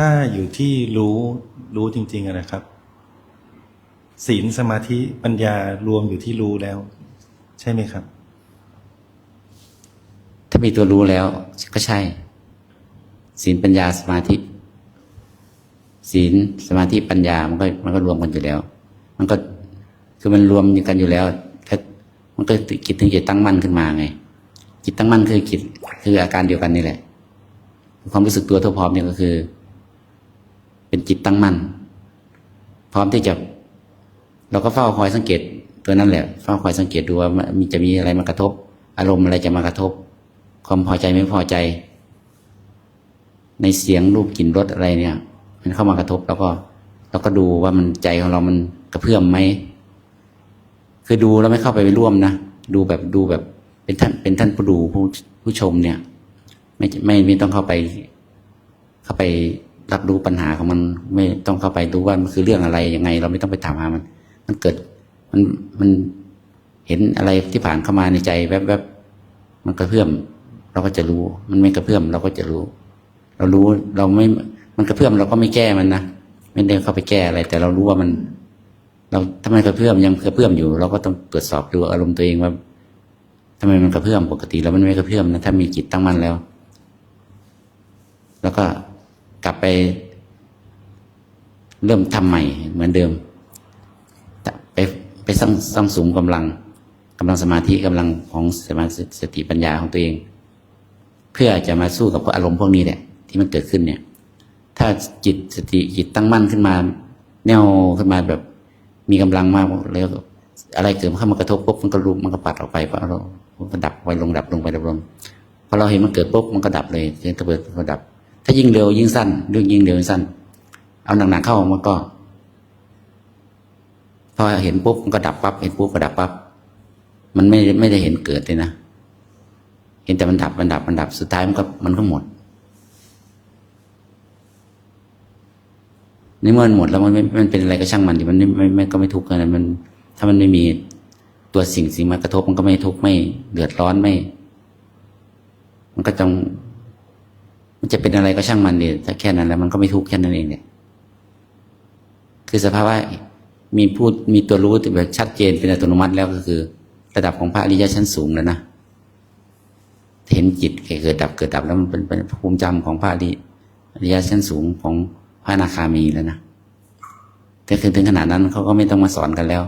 ถ้าอยู่ที่รู้รู้จริง ๆนะครับ ศีลสมาธิปัญญารวมอยู่ที่รู้แล้ว ใช่ไหมครับ ถ้ามีตัวรู้แล้ว ก็ใช่ ศีลปัญญาสมาธิ ศีลสมาธิปัญญามันก็มันก็รวมกันอยู่แล้ว มันก็คือมันรวมกันอยู่แล้วถ้ามันก็จิตถึงจะตั้งมั่นขึ้นมาไงจิตตั้งมั่นคือจิตคืออาการเดียวกันนี่แหละ ความรู้สึกตัวทั่วพร้อมเนี่ยก็คือ เป็นจิตตั้งมั่นพร้อมที่จะ เราก็เฝ้าคอยสังเกตตัวนั้นแหละเฝ้าคอยสังเกตดูว่ามันจะมีอะไรมากระทบ อารมณ์อะไรจะมากระทบ ความพอใจไม่พอใจ ในเสียงรูปกลิ่นรสอะไรเนี่ย มันเข้ามากระทบ แล้วก็เราก็ดูว่ามันใจของเรามันกระเพื่อมไหมคือดูแล้วไม่เข้าไปร่วมนะดูแบบดูแบบเป็นท่านเป็นท่านผู้ดูผู้ผู้ชมเนี่ย ไม่ไม่ไม่ต้องเข้าไปเข้าไป รับรู้ปัญหาของมันไม่ต้องเข้าไปดูว่ามันคือเรื่องอะไรยังไง เราไม่ต้องไปถามหามัน มันเกิดมันมันเห็นอะไรที่ผ่านเข้ามาในใจ แวบๆมันกระเพื่อม เราก็จะรู้ มันไม่กระเพื่อมเราก็จะรู้ เรารู้เราไม่มันกระเพื่อมเราก็ไม่แก้มันนะไม่ได้เข้าไปแก้อะไร แต่เรารู้ว่ามัน เราถ้ามันกระเพื่อมยังกระเพื่อมอยู่ เราก็ต้องตรวจสอบดูอารมณ์ตัวเองว่าทำไมมันกระเพื่อมปกติแล้วมันไม่กระเพื่อมนะถ้ามีจิตตั้งมั่นแล้ว แล้วก็ ลับไป เริ่มทำใหม่เหมือนเดิม ไปไปสร้างสร้างสูงกำลังกำลังสมาธิกำลังของสมาสติปัญญาของตัวเอง เพื่อจะมาสู้กับพวกอารมณ์พวกนี้แหละที่มันเกิดขึ้นเนี่ย ถ้าจิตสติจิตตั้งมั่นขึ้นมา แนวขึ้นมาแบบมีกำลังมากแล้ว อะไรเกิดเข้ามากระทบปุ๊บมันก็รู้มันก็ปัดออกไปเพราะเรามันก็ดับไปลงดับลงไปดับลงพอเราเห็นมันเกิดปุ๊บมันก็ดับเลยเสียงตะเบิดก็ดับ ถ้ายิ่งเร็วยิ่งสั้นเรื่องยิ่งเร็วยิ่งสั้น เอาหนักๆเข้ามันก็ พอเห็นปุ๊บมันก็ดับปั๊บเห็นปุ๊บก็ดับปั๊บมันไม่ไม่ได้เห็นเกิดเลยนะเห็นแต่มันดับมันดับมันดับสุดท้ายมันก็มันก็หมดในเมื่อมันหมดแล้วมันไม่มันเป็นอะไรก็ช่างมันดิมันไม่ไม่ไม่ก็ไม่ทุกข์อะไรมัน ถ้ามันไม่มีตัวสิ่งสิ่งมากระทบมันก็ไม่ทุกข์ไม่เดือดร้อนไม่ มันก็จง มันจะเป็นอะไรก็ช่างมันดิถ้าแค่นั้นแล้วมันก็ไม่ทุกข์แค่นั้นเองเนี่ยคือสภาพวะมีพูดมีตัวรู้แบบชัดเจนเป็นอัตโนมัติแล้วก็คือ ระดับของพระอริยะชั้นสูงแล้วนะเห็นจิตเกิดดับเกิดดับแล้วมันเป็นเป็นภูมิจำของพระอริยะชั้นสูงของพระอนาคามีแล้วนะแต่ถึงถึงขนาดนั้นเขาก็ไม่ต้องมาสอนกันแล้ว